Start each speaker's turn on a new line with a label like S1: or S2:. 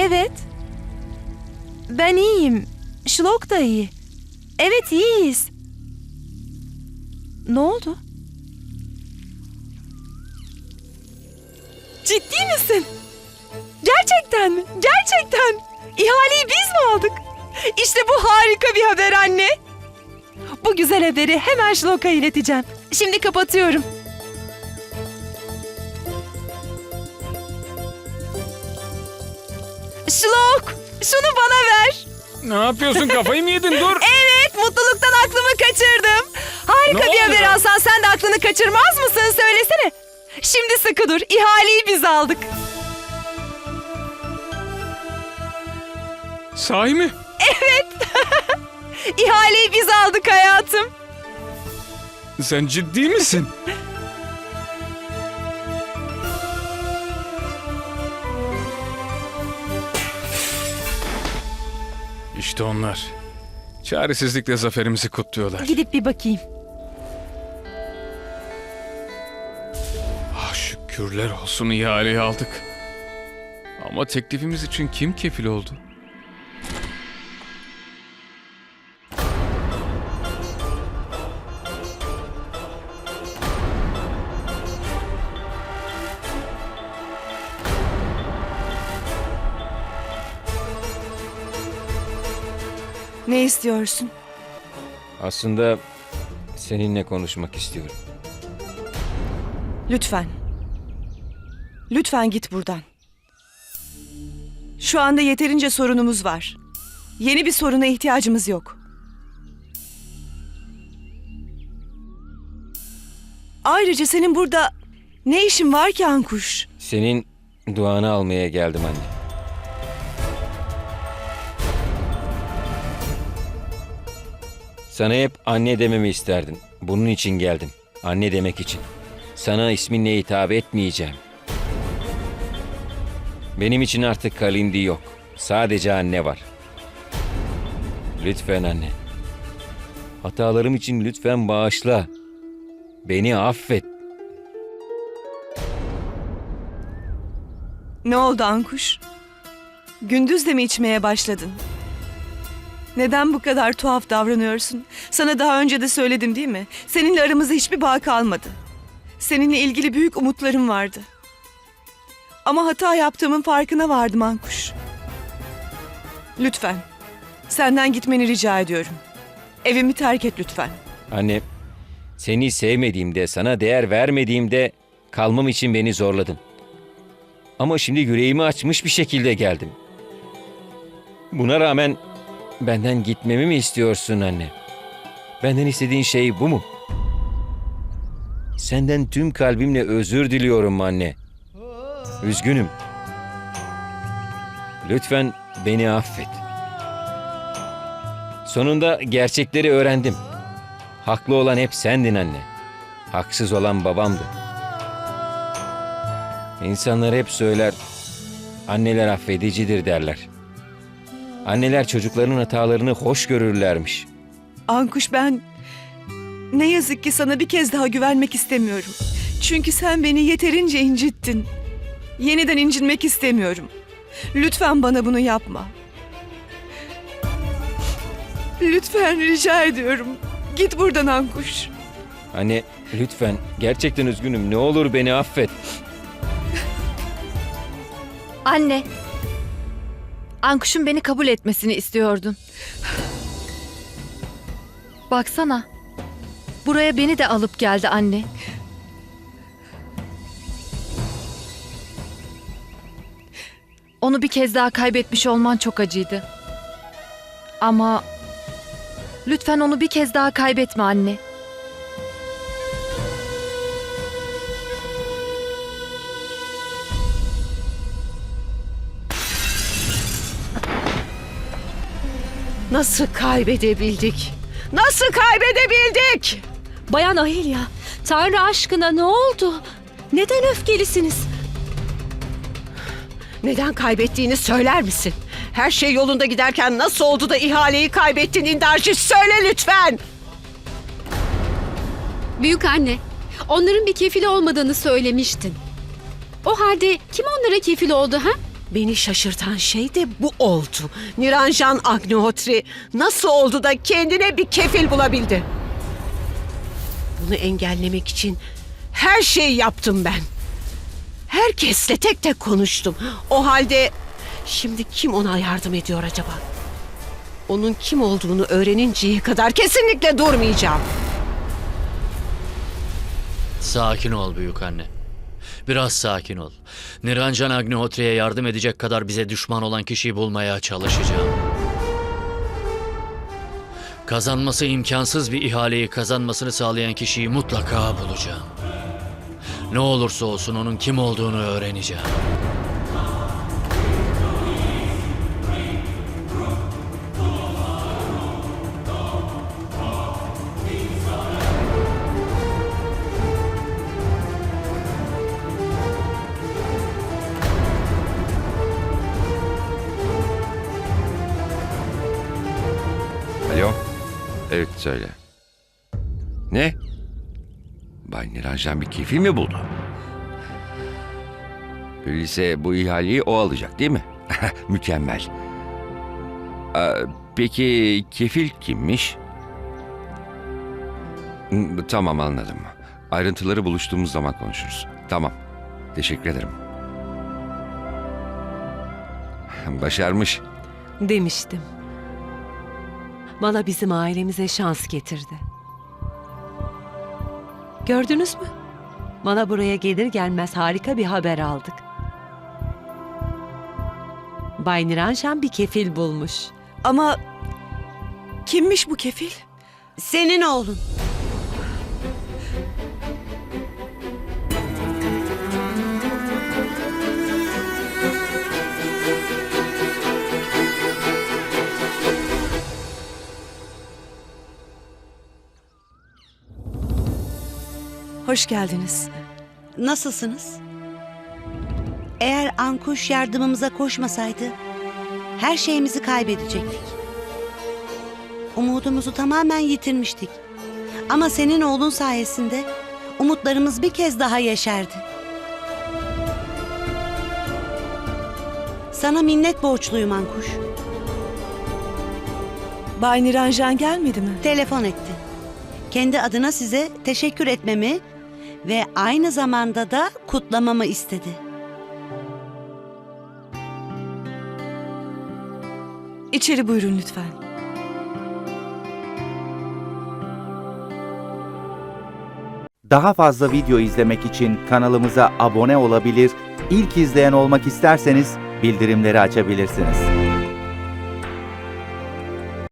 S1: Evet. Ben iyiyim. Şlok da iyi. Evet iyiyiz. Ne oldu? Ciddi misin? Gerçekten mi? Gerçekten. İhaleyi biz mi aldık? İşte bu harika bir haber anne. Bu güzel haberi hemen Şlok'a ileteceğim. Şimdi kapatıyorum. Şlok, şunu bana ver.
S2: Ne yapıyorsun kafayı mı yedin dur.
S1: Evet, mutluluktan aklımı kaçırdım. Harika
S2: Ne
S1: bir
S2: oldu?
S1: haber Hasan. Sen de aklını kaçırmaz mısın? Söylesene. Şimdi sıkı dur. İhaleyi biz aldık.
S2: Sahi mi?
S1: İhaleyi biz aldık hayatım.
S2: Sen ciddi misin? İşte onlar. Çaresizlikle zaferimizi kutluyorlar.
S1: Gidip bir bakayım.
S2: Ah şükürler olsun ihaleyi aldık. Ama teklifimiz için kim kefil oldu?
S1: Ne istiyorsun?
S3: Aslında seninle konuşmak istiyorum.
S4: Lütfen. Lütfen git buradan. Şu anda yeterince sorunumuz var. Yeni bir soruna ihtiyacımız yok. Ayrıca senin burada ne işin var ki Ankuş?
S3: Senin duanı almaya geldim anne. Sana hep anne dememi isterdin. Bunun için geldim. Anne demek için. Sana isminle hitap etmeyeceğim. Benim için artık Kalindi yok. Sadece anne var. Lütfen anne. Hatalarım için lütfen bağışla. Beni affet.
S4: Ne oldu Ankuş? Gündüz de mi içmeye başladın? Neden bu kadar tuhaf davranıyorsun? Sana daha önce de söyledim değil mi? Seninle aramızda hiçbir bağ kalmadı. Seninle ilgili büyük umutlarım vardı. Ama hata yaptığımın farkına vardım Ankuş. Lütfen. Senden gitmeni rica ediyorum. Evimi terk et lütfen.
S3: Anne, seni sevmediğimde, sana değer vermediğimde kalmam için beni zorladın. Ama şimdi yüreğimi açmış bir şekilde geldim. Buna rağmen benden gitmemi mi istiyorsun anne? Benden istediğin şey bu mu? Senden tüm kalbimle özür diliyorum anne. Üzgünüm. Lütfen beni affet. Sonunda gerçekleri öğrendim. Haklı olan hep sendin anne. Haksız olan babamdı. İnsanlar hep söyler, anneler affedicidir derler. Anneler çocukların hatalarını hoş görürlermiş.
S4: Ankuş ben ne yazık ki sana bir kez daha güvenmek istemiyorum. Çünkü sen beni yeterince incittin. Yeniden incinmek istemiyorum. Lütfen bana bunu yapma. Lütfen rica ediyorum. Git buradan Ankuş.
S3: Anne lütfen gerçekten üzgünüm ne olur beni affet.
S5: Anne. Ankuş'un beni kabul etmesini istiyordun. Baksana. Buraya beni de alıp geldi anne. Onu bir kez daha kaybetmiş olman çok acıydı. Ama lütfen onu bir kez daha kaybetme anne.
S6: Nasıl kaybedebildik? Nasıl kaybedebildik?
S7: Bayan Ahilya, Tanrı aşkına ne oldu? Neden öfkelisiniz?
S6: Neden kaybettiğini söyler misin? Her şey yolunda giderken nasıl oldu da ihaleyi kaybettin İndarcı? Söyle lütfen.
S7: Büyük anne, onların bir kefili olmadığını söylemiştin. O halde kim onlara kefil oldu ha?
S6: Beni şaşırtan şey de bu oldu. Niranjan Agnihotri nasıl oldu da kendine bir kefil bulabildi? Bunu engellemek için her şeyi yaptım ben. Herkesle tek tek konuştum. O halde şimdi kim ona yardım ediyor acaba? Onun kim olduğunu öğreninceye kadar kesinlikle durmayacağım.
S8: Sakin ol büyük anne. Biraz sakin ol. Niranjan Agnihotri'ye yardım edecek kadar bize düşman olan kişiyi bulmaya çalışacağım. Kazanması imkansız bir ihaleyi kazanmasını sağlayan kişiyi mutlaka bulacağım. Ne olursa olsun onun kim olduğunu öğreneceğim.
S9: Evet söyle. Ne? Bay Niranjan bir kefil mi buldu? Öyleyse bu ihaleyi o alacak değil mi? Mükemmel. Aa, peki kefil kimmiş? Hmm, Tamam anladım. Ayrıntıları buluştuğumuz zaman konuşuruz. Tamam. Teşekkür ederim. Başarmış.
S6: Demiştim. Bana bizim ailemize şans getirdi. Gördünüz mü? Bana buraya gelir gelmez harika bir haber aldık. Bay Niranjan bir kefil bulmuş.
S4: Ama kimmiş bu kefil?
S6: Senin oğlun.
S4: Hoş geldiniz.
S10: Nasılsınız? Eğer Ankuş yardımımıza koşmasaydı her şeyimizi kaybedecektik. Umudumuzu tamamen yitirmiştik. Ama senin oğlun sayesinde umutlarımız bir kez daha yeşerdi. Sana minnet borçluyum Ankuş.
S4: Bay Niranjan gelmedi mi?
S10: Telefon etti. Kendi adına size teşekkür etmemi ve aynı zamanda da kutlamamı istedi.
S4: İçeri buyurun lütfen.
S11: Daha fazla video izlemek için kanalımıza abone olabilir, ilk izleyen olmak isterseniz bildirimleri açabilirsiniz.